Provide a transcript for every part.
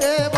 দেব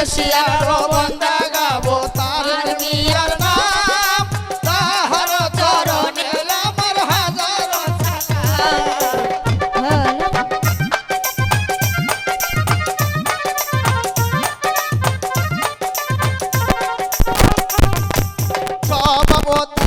এশিয়ার রবন্দা গাবো তার মিয়ার নাম। তাহার চরণে আমার হাজার সভাপতি